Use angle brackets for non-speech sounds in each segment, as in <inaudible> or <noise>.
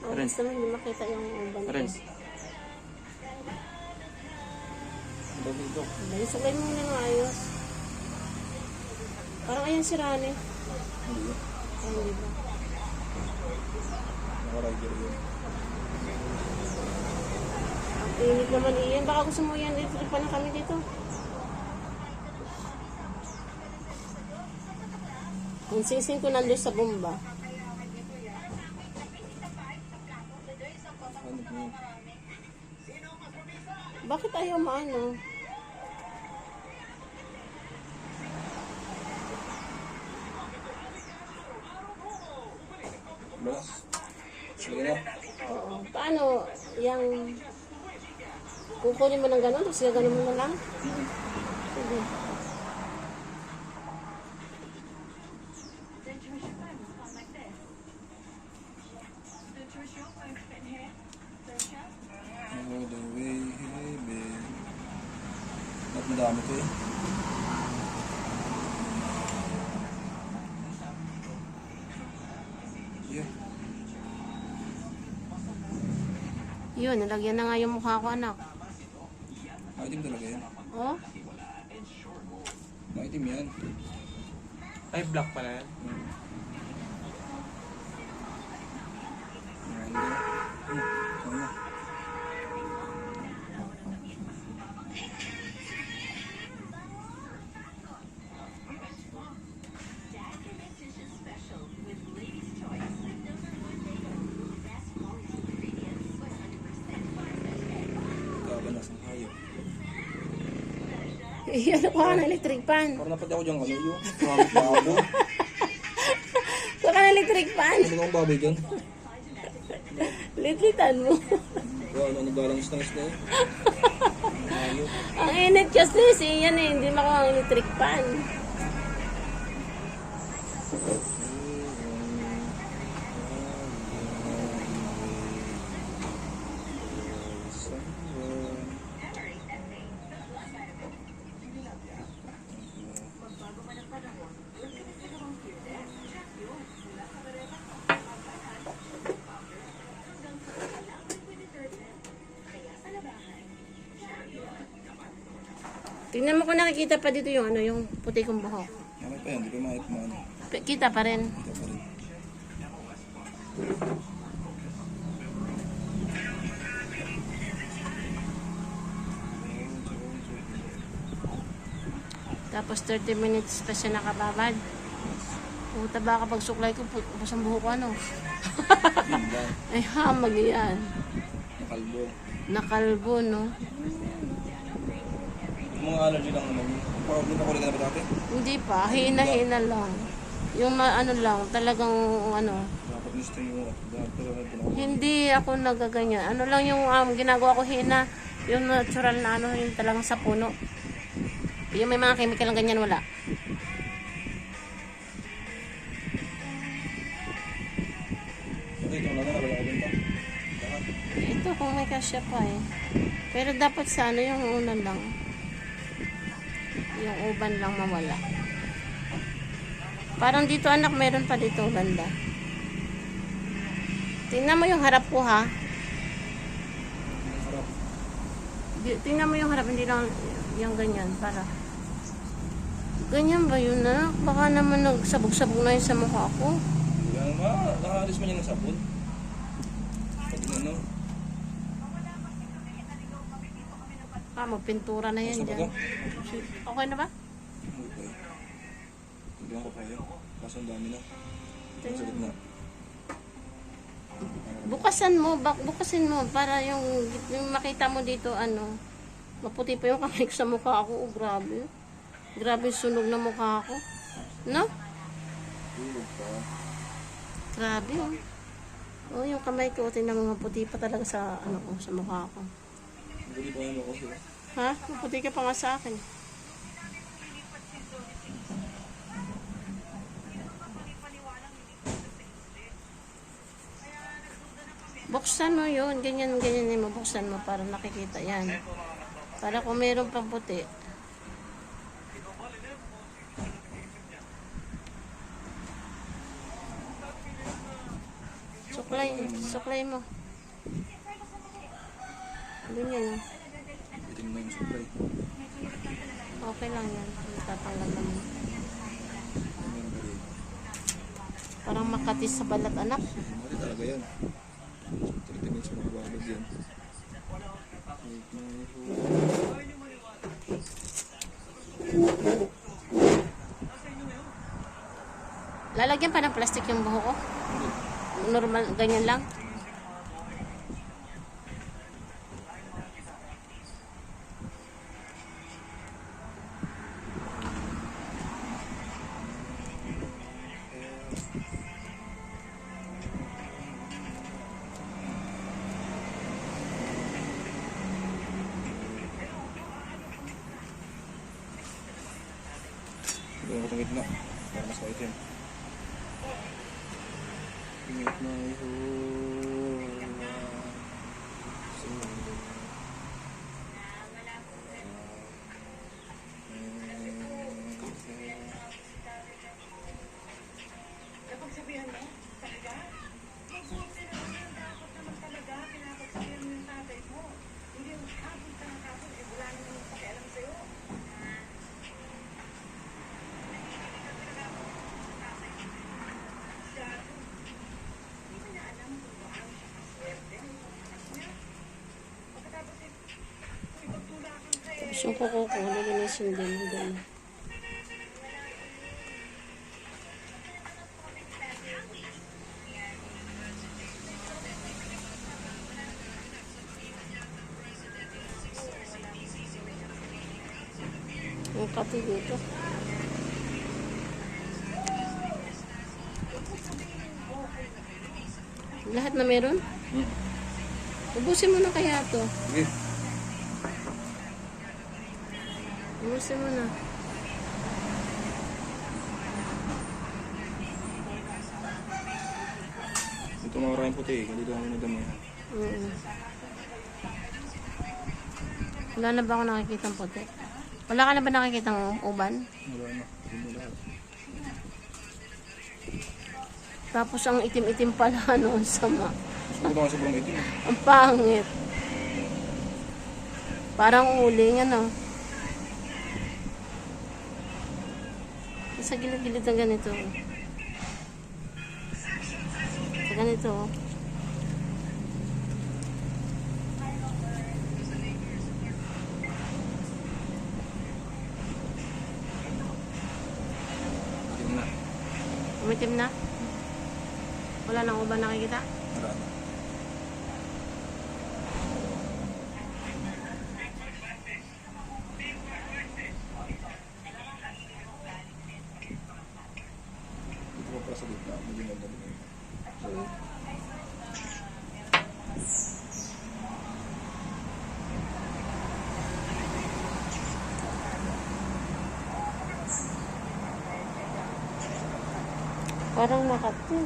Oh, Ren. gusto mo hindi makita yung uban ko. Renz. Dali dok. Dahil sabay mo na ng ayos. Parang ayan si Rane. Hindi yun. Ay, hindi ba? Nakarider yun. Ang init naman iyan. Baka gusto mo yan. Dito pa na kami dito. Ang sing-sing ko nandun sa bomba. Ano po yun? Bakit ayaw maano? Ba? Sige. Oo. Paano? Yang... Kukunin mo ng gano'n, tapos gaganon mo na lang? Sige. All madami to eh? Yeah. Yun, nalagyan na nga yung mukha ko, anak. Maitim talaga yan. Oh? Maitim yan. Ay, black pala yan. Hmm. Na. Hmm, saan Kuha ka ng electric pan. Parang napati ako dyan ano yung <laughs> ramit na ako. Kuha ka ng electric pan. Ano bang baboy dyan? Litlitan mo. Kaya ano, naglalangis ng isda eh. <laughs> Ang init kasi si yan eh, hindi makuha ang electric pan. Tingnan mo kung nakikita pa dito yung ano, yung puti kong buhok. Okay pa yan, hindi ko makit mo ano. P- Kita pa rin. Ito pa rin. Tapos 30 minutes pa siya nakababad. Puta ba kapag suklay ko, pu- upos ang buhok ko ano. Yun lang. <laughs> Ay hamag yan. Nakalbo. Nakalbo, no? Mga allergy lang naman. Problem ako rin na ba dati? Hindi pa, hina-hina lang. Yung ma- ano lang, talagang ano, Dapat gusto yung doctor na pinaka. hindi ako nagaganyan. Ano lang yung um, ginagawa ko hina, yung natural na ano, yung talagang sa puno. Yung may mga chemical lang ganyan, wala. Ito na. Lahat. Ito kung may kasya pa eh. Pero dapat sa ano yung una lang. Yung uban lang mawala. Parang dito anak, meron pa dito banda. Tingnan mo yung harap ko ha. Tingnan mo yung harap, hindi lang yung ganyan. Para. Ganyan ba yun na? Baka naman nagsabog-sabog na yun sa mukha ko. Wala naman. Nakaalis man yan ng sabon. Pag ano. Ah, magpintura na yan ba dyan. Okay na ba? Okay. Tignan ko yun. Kaso ang dami na. Sa gitna. Bukasan mo, bak bukasin mo para yung, yung makita mo dito ano, maputi pa yung kamay sa mukha ko. Oh, grabe. Grabe sunog na mukha ko. No? Grabe oh. Oh, yung kamay ko, tingnan mo maputi pa talaga sa ano ko, sa mukha ko. Hindi pa ano ko. Ha? Maputi ka pa nga sa akin. Buksan mo yun. Ganyan, ganyan yung mabuksan mo para nakikita yan. Para kung meron pang puti. Suklay Suklay, mo. Ganyan oh. Itim na yung supply. Okay lang yan. Tatanggal naman. Yung bari? Parang makatis sa balat anak. Mali talaga yan. 30 minutes magbabalad yan. Wait na yun. Lalagyan pa ng plastic yung buho ko. Normal, ganyan lang. Pingit na yun. Tapos yung kuko ko, lilinisin din. din. Yung kati dito. Lahat na meron? Hmm. Ubusin mo na kaya to. Sige. Ubusin mo na. Ito mga maraming puti. Hindi lang yung damihan. Mm. Wala na ba ako nakikita puti? Wala ka na ba nakikita uban? Wala na. Tapos ang itim-itim pala <laughs> noon sama. Gusto ko sobrang itim. eh. Ang pangit. Parang uling ano. Sa gilid-gilid ng ganito. Sa ganito. Umitim na. Wala nang uban nakikita. Wala na. Parang makati.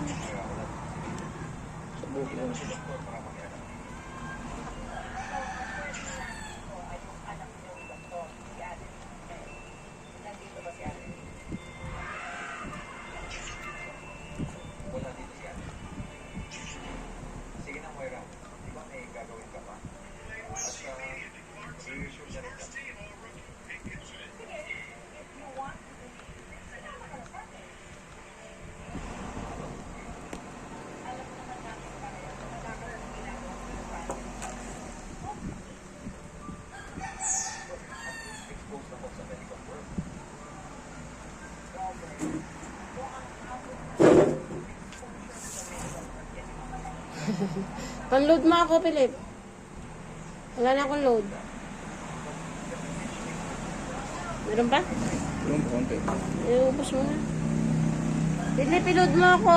Sa buhok Pan-load mo ako, Philip. Wala na akong load. Meron pa? Yung konti. Iubos mo na. Philip, i-load mo ako.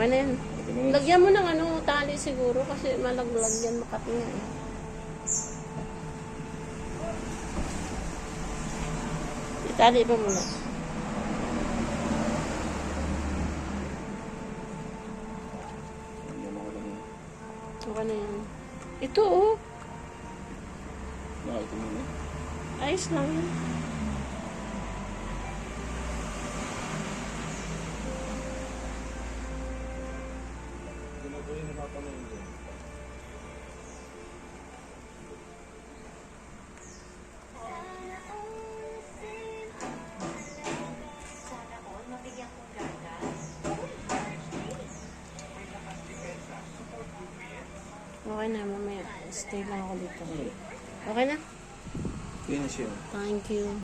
Okay. Na yan. Lagyan mo ng ano, tali siguro kasi malaglag yan makati nga eh. Itali mo muna. Yan ako lang. Okay na yan. Ito oh. Nakita mo na. Ayos lang yun. Stay lang ako dito. Okay na? Finish yun. Thank you.